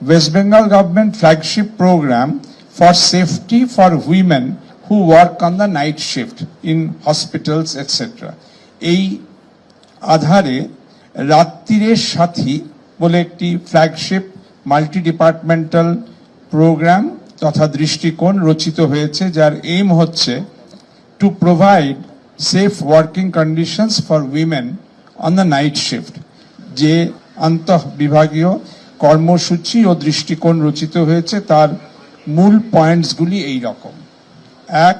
West Bengal government flagship program for safety for women who work on the night shift in hospitals, etc. এই আধারে রাত্রিরের সাথী বলে একটি flagship multi departmental programme তথা দৃষ্টিকোণ রচিত হয়েছে যার এইম হচ্ছে to provide safe working conditions for women on the night shift যে আন্তঃ বিভাগীয় কর্মসূচি ও দৃষ্টিকোণ রচিত হয়েছে। তার মূল পয়েন্টসগুলি এই রকম এক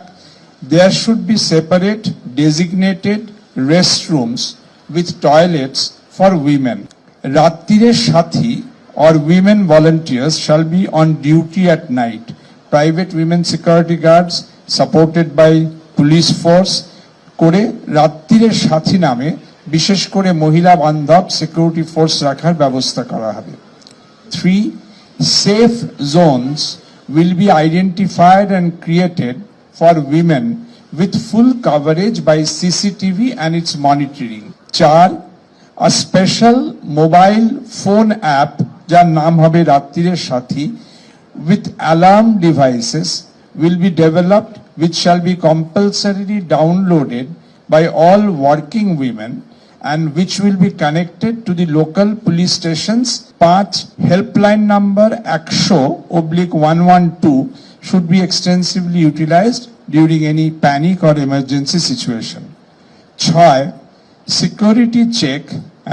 there should be separate designated restrooms with toilets for women রাত্রিরের Sathi or women volunteers shall be on duty at night private women security guards supported by police force করে রাত্রিরের সাথী নামে বিশেষ করে মহিলা বান্ধব সিকিউরিটি ফোর্স রাখার ব্যবস্থা করা হবে। Three, safe zones will be identified and created for women with full coverage by CCTV and its monitoring. Char, a special mobile phone app যার নাম হবে রাত্রিরের সাথী with alarm devices will be developed which shall be compulsorily downloaded by all working women and which will be connected to the local police stations. Path helpline number AXO oblique 112 should be extensively utilized during any panic or emergency situation. ছয় security check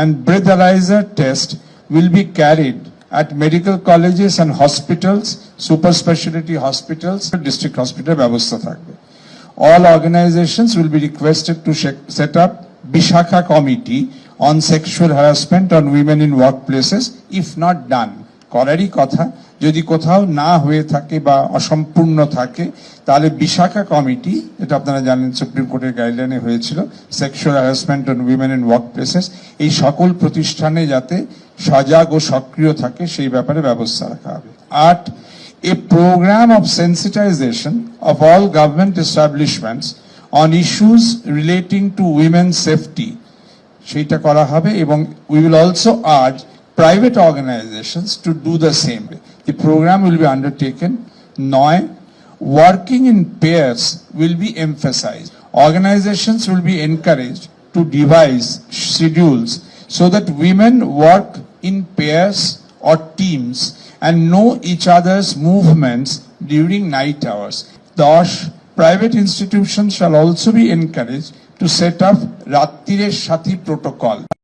and breathalyzer test will be carried at medical colleges and hospitals, super specialty hospitals, district hospital ব্যবস্থা থাকবে all organizations will be requested to she- set up Bishakha committee on sexual harassment on women in workplaces, if not done. করারই কথা যদি কোথাও না হয়ে থাকে বা অসম্পূর্ণ থাকে, তাহলে বিশাখা কমিটি এটা আপনারা জানেন সুপ্রিম কোর্টের গাইডলাইনে হয়েছিল sexual harassment on women in work places এই সকল প্রতিষ্ঠানে যাতে সজাগ ও সক্রিয় থাকে, সেই ব্যাপারে ব্যবস্থা রাখা হবে আট a program of sensitization of all government establishments on issues relating to women's safety সেইটা করা হবে এবং we will also urge private organizations to do the same. The program will be undertaken. নয় working in pairs will be emphasized. Organizations will be encouraged to devise schedules so that women work in pairs or teams and know each other's movements during night hours. দশ Private institutions shall also be encouraged to set up রাত্রিরের Sathi protocol.